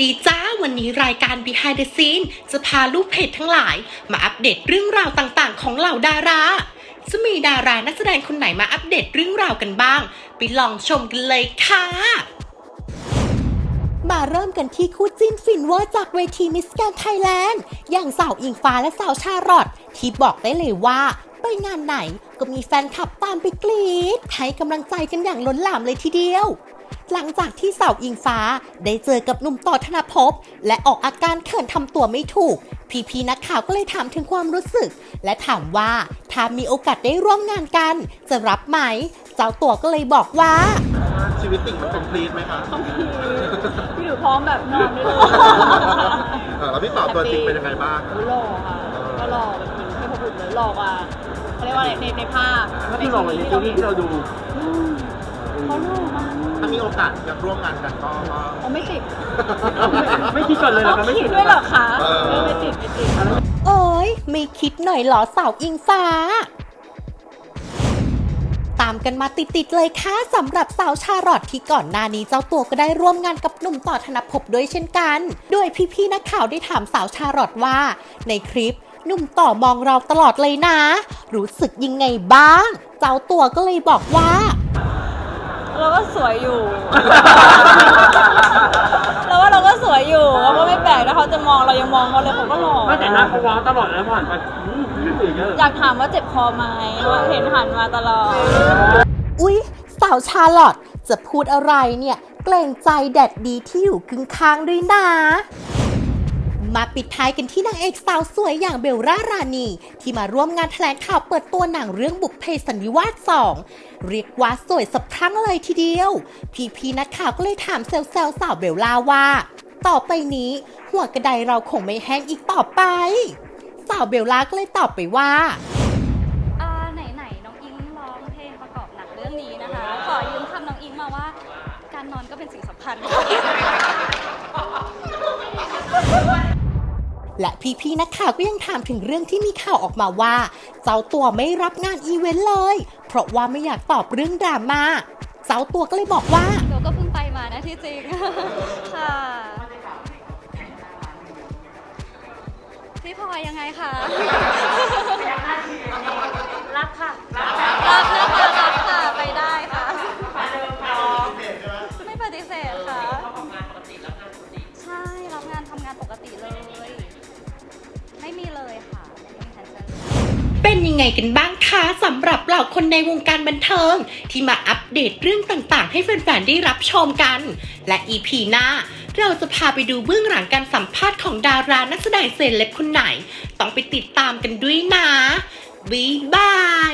ดีจ้า วันนี้รายการ Behind the Scene จะพาลูกเพจทั้งหลาย มาอัปเดตเรื่องราวต่างๆ ของเหล่าดารา จะมีดารานักแสดงคนไหนมาอัปเดตเรื่องราวกันบ้าง ไปลองชมกันเลยค่ะ มาเริ่มกันที่คู่จิ้นฟินเวอร์จากเวทีมิสแกนไทยแลนด์ อย่างสาวอิงฟ้าและสาวชารอตที่บอกได้เลยว่าไปงานไหนก็มีแฟนคลับตามไปกรี๊ดให้กำลังใจกันอย่างล้นหลามเลยทีเดียว หลังจากที่สาวอิงฟ้าได้เจอกับหนุ่มต่อธนภพ และออกอาการเขินทำตัวไม่ถูก พีพีนักข่าวก็เลยถามถึงความรู้สึก และถามว่าถ้ามีโอกาสได้ร่วมงานกัน จะรับไหม เจ้าตัวก็เลยบอกว่า ชีวิตติ่งมันคอมพลีทไหมคะพี่หนูพร้อมแบบนอนได้เลยเออแล้วพี่ตอบตัวจริงเป็นยังไงบ้างโอ้หล่อค่ะก็หล่อแบบเหมือนเทพบุตรเลยหล่อกว่าเขาเรียกว่าอะไรในในภาพก็คือหลอกเหมือนในซีรีส์ที่เราดูอืมเขาหล่อมาก ถ้ามีโอกาสอยากร่วมงานกันก็ก็เขาไม่ติดไม่คิดก่อนเลยเหรอครับไม่คิคิดดด้วยเหรอคะเออ เออไม่ติดไม่ติด โอ้ยไม่คิดหน่อยเหรอสาวอิงฟ้า ตามกันมาติด ๆ เลยค่ะสำหรับสาวชารอตที่ก่อนหน้านี้เจ้าตัวก็ได้ร่วมงานกับหนุ่มต่อธนภพด้วยเช่นกัน โดยพี่ๆนักข่าวได้ถามสาวชารอตว่า ในคลิปหนุ่มต่อมองเราตลอดเลยนะ รู้สึกยังไงบ้าง เจ้าตัวก็เลยบอกว่า เราก็สวยอยู่ เราว่าเราก็สวยอยู่เราก็ไม่แปลกนะเขาจะมองเรายังมองเขาเลยเขาก็หล่อ ไม่แต่หน้าเขาว้าวตลอดนะผ่านไปอืมอืมเยอะอยากถามว่าเจ็บคอไหมว่าเห็นหันมาตลอด อุ๊ย สาวชาร์ลอตจะพูดอะไรเนี่ย เกรงใจแดดดีที่อยู่กึ่งค้างด้วยนะ มาปิดท้ายกันที่นางเอกสาวสวยอย่างเบลล่ารานี ที่มาร่วมงานแถลงข่าวเปิดตัวหนังเรื่องบุพเพสันนิวาส 2 เรียกว่าสวยสะพรั่งเลยทีเดียว พีพีนักข่าวก็เลยถามเซลเซลสาวเบลล่าว่า ต่อไปนี้ หัวกระไดเราคงไม่แห้งอีกต่อไป สาวเบลล่าก็เลยตอบไปว่าอ่าไหนๆน้องอิงร้องเพลงประกอบหนังเรื่องนี้นะคะ ขอยืมคำน้องอิงมาว่า การนอนก็เป็นสิ่งสำคัญ และพี่ๆนักข่าวก็ยังถามถึงเรื่องที่มีข่าวออกมาว่า เจ้าตัวไม่รับงานอีเวนต์เลย เพราะว่าไม่อยากตอบเรื่องดราม่าเจ้าตัวก็เลยบอกว่าเดี๋ยวก็เพิ่งไปมานะที่จริง ค่ะ พี่พลอยยังไงคะรับค่ะรับนะคะรับค่ะไปได้ค่ะไม่ปฏิเสธค่ะ ยังไงกันบ้างคะสำหรับเหล่าคนในวงการบันเทิง ที่มาอัปเดตเรื่องต่างๆ ให้แฟนๆได้รับชมกัน และ EP หน้า เราจะพาไปดูเบื้องหลังการสัมภาษณ์ของดารานักแสดงเซเลบคนไหน ต้องไปติดตามกันด้วยนะบ๊ายบาย